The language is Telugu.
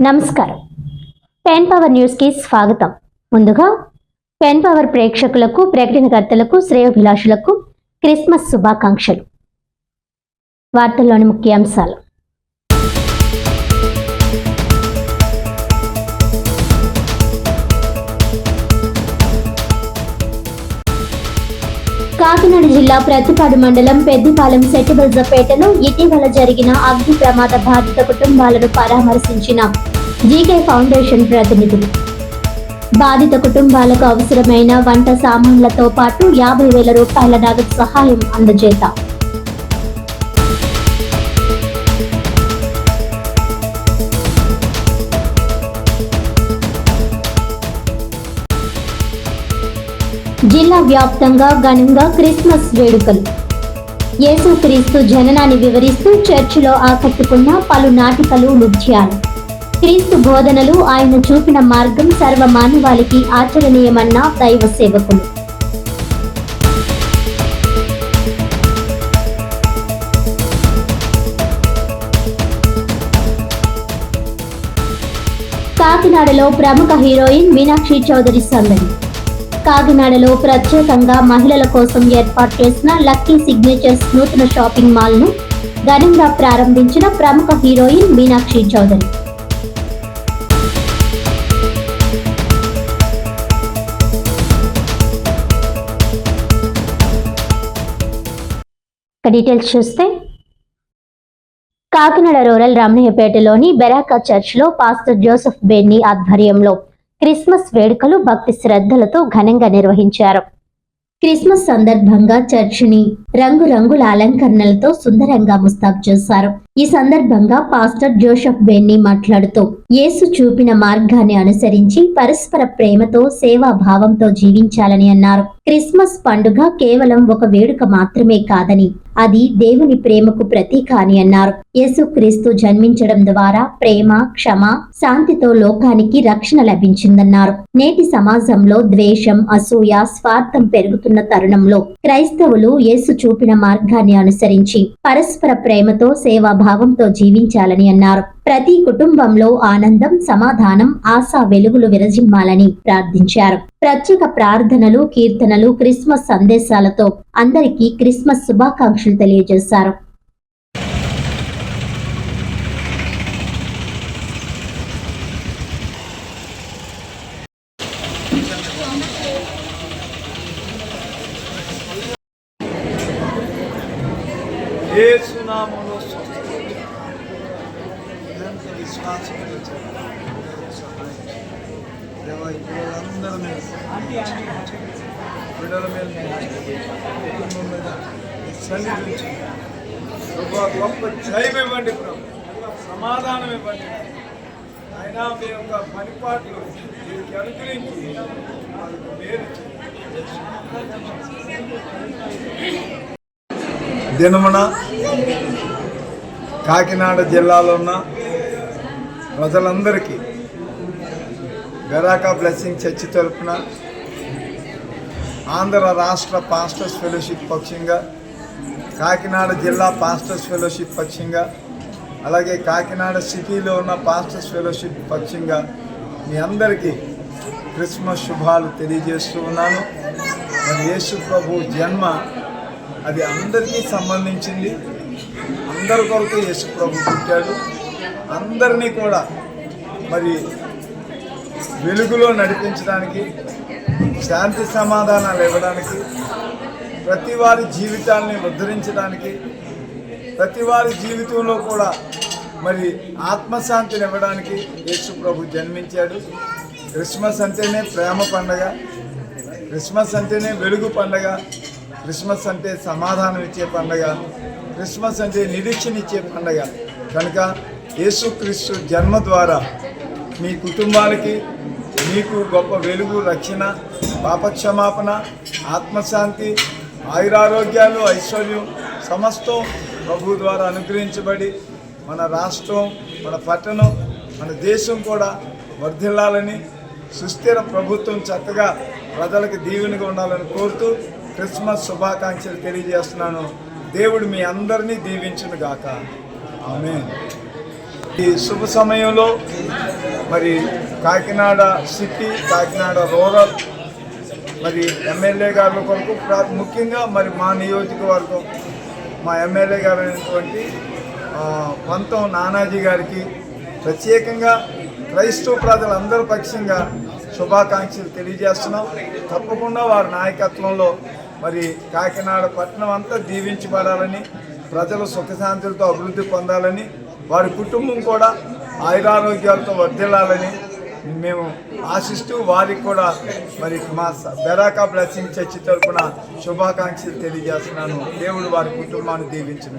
నమస్కారం. పెన్ పవర్ న్యూస్కి స్వాగతం. ముందుగా పెన్ పవర్ ప్రేక్షకులకు ప్రకటనకర్తలకు శ్రేయోభిలాషులకు క్రిస్మస్ శుభాకాంక్షలు. వార్తల్లోని ముఖ్యాంశాలు కాకినాడ జిల్లా ప్రతిపాడు మండలం పెద్దిపాలెం సెట్టిబల్జపేటలో ఇటీవల జరిగిన అగ్ని ప్రమాద బాధిత కుటుంబాలను పరామర్శించిన జీకే ఫౌండేషన్ ప్రతినిధులు బాధిత కుటుంబాలకు అవసరమైన వంట సామాన్లతో పాటు యాభై వేల రూపాయల నగదు సహాయం అందజేత. జిల్లా వ్యాప్తంగా ఘనంగా క్రిస్మస్ వేడుకలు. యేసుక్రీస్తు జననాన్ని వివరిస్తూ చర్చిలో ఆకట్టుకున్న పలు నాటికలు నృత్యాలు క్రీస్తు బోధనలు ఆయన చూపిన మార్గం సర్వ మానవాళికి ఆచరణీయమన్న దైవ సేవకులు. కాకినాడలో ప్రముఖ హీరోయిన్ మీనాక్షి చౌదరి సందడి. కాకినాడలో ప్రత్యేకంగా మహిళల కోసం ఏర్పాటు చేసిన లక్కీ సిగ్నేచర్స్ నూతన షాపింగ్ మాల్ను ఘనంగా ప్రారంభించిన ప్రముఖ హీరోయిన్ మీనాక్షి చౌదరి. ఇక డీటెయిల్స్ చూస్తే కాకినాడ రూరల్ రమణీయపేటలోని బెరాకా చర్చ్లో పాస్టర్ జోసెఫ్ బెన్నీ ఆధ్వర్యంలో క్రిస్మస్ వేడుకలు భక్తి శ్రద్ధలతో ఘనంగా నిర్వహించారు. క్రిస్మస్ సందర్భంగా చర్చిని రంగురంగుల అలంకరణలతో సుందరంగా ముస్తాబు చేశారు. ఈ సందర్భంగా పాస్టర్ జోసెఫ్ బెన్నీ మాట్లాడుతూ యేసు చూపిన మార్గాన్ని అనుసరించి పరస్పర ప్రేమతో సేవా భావంతో జీవించాలని అన్నారు. క్రిస్మస్ పండుగ కేవలం ఒక వేడుక మాత్రమే కాదని అది దేవుని ప్రేమకు ప్రతీక అని అన్నారు యేసుక్రీస్తు జన్మించడం ద్వారా ప్రేమ క్షమ శాంతితో లోకానికి రక్షణ లభించిందన్నారు. నేటి సమాజంలో ద్వేషం అసూయ స్వార్థం పెరుగుతున్న తరుణంలో క్రైస్తవులు యేసు చూపిన మార్గాన్ని అనుసరించి పరస్పర ప్రేమతో సేవాభావంతో జీవించాలని అన్నారు. ప్రతి కుటుంబంలో ఆనందం సమాధానం ఆశా వెలుగులు విరజిమ్మాలని ప్రార్థించారు. ప్రత్యేక ప్రార్థనలు కీర్తనలు క్రిస్మస్ సందేశాలతో అందరికీ క్రిస్మస్ శుభాకాంక్షలు తెలియజేశారు. ఏసునామములో ఎంత విశ్వాసంతో పిల్లలందరి మీద బిడ్డల మీద కుటుంబం మీద నీ సన్నిధి ఉంచండి. గొప్ప జయం ఇవ్వండి సమాధానం ఇవ్వండి అయినా మీ యొక్క పనిపాట్లు మీకు అనుగ్రహించి వాళ్ళకు మేలు దినమున కాకినాడ జిల్లాలో ఉన్న ప్రజలందరికీ గరాకా బ్లెస్సింగ్ చర్చి తరపున ఆంధ్ర రాష్ట్ర పాస్టర్స్ ఫెలోషిప్ పక్షంగా కాకినాడ జిల్లా పాస్టర్స్ ఫెలోషిప్ పక్షంగా అలాగే కాకినాడ సిటీలో ఉన్న పాస్టర్స్ ఫెలోషిప్ పక్షంగా మీ అందరికీ క్రిస్మస్ శుభాలు తెలియజేస్తూ ఉన్నాను. మరి యేసు ప్రభు జన్మ అది అందరికీ సంబంధించింది. అందరి కొరకు యేసు ప్రభు పుట్టాడు. అందరినీ కూడా మరి వెలుగులో నడిపించడానికి శాంతి సమాధానాలు ఇవ్వడానికి ప్రతి వారి జీవితాలని ఉద్ధరించడానికి ప్రతి వారి జీవితంలో కూడా మరి ఆత్మశాంతిని ఇవ్వడానికి యేసు ప్రభు జన్మించాడు. క్రిస్మస్ అంటేనే ప్రేమ పండగ క్రిస్మస్ అంటేనే వెలుగు పండగ క్రిస్మస్ అంటే సమాధానం ఇచ్చే పండగ క్రిస్మస్ అంటే నిరీక్షణ ఇచ్చే పండగ. కనుక యేసుక్రీస్తు జన్మ ద్వారా మీ కుటుంబానికి మీకు గొప్ప వెలుగు రక్షణ పాపక్షమాపణ ఆత్మశాంతి ఆయురారోగ్యాలు ఐశ్వర్యం సమస్తం ప్రభు ద్వారా అనుగ్రహించబడి మన రాష్ట్రం మన పట్టణం మన దేశం కూడా వర్ధిల్లాలని సుస్థిర ప్రభుత్వం చక్కగా ప్రజలకు దీవెనగా ఉండాలని కోరుతూ క్రిస్మస్ శుభాకాంక్షలు తెలియజేస్తున్నాను. దేవుడు మీ అందరినీ దీవించును గాక ఆమె ఈ శుభ సమయంలో మరి కాకినాడ సిటీ కాకినాడ రూరల్ మరి ఎమ్మెల్యే గారి కొరకు ముఖ్యంగా మరి మా నియోజకవర్గం మా ఎమ్మెల్యే గారు అయినటువంటి పంతం నానాజీ గారికి ప్రత్యేకంగా క్రైస్తవ ప్రజలందరి పక్షంగా శుభాకాంక్షలు తెలియజేస్తున్నాం. తప్పకుండా వారి నాయకత్వంలో మరి కాకినాడ పట్టణం అంతా దీవించబడాలని ప్రజలు సుఖశాంతులతో అభివృద్ధి పొందాలని వారి కుటుంబం కూడా ఆయురారోగ్యాలతో వర్ధిల్లాలని మేము ఆశిస్తూ వారికి కూడా మరి మా బెరాకా బ్లెస్సింగ్ చర్చి తరఫున శుభాకాంక్షలు తెలియజేస్తున్నాను. దేవుడు వారి కుటుంబాన్ని దీవించిన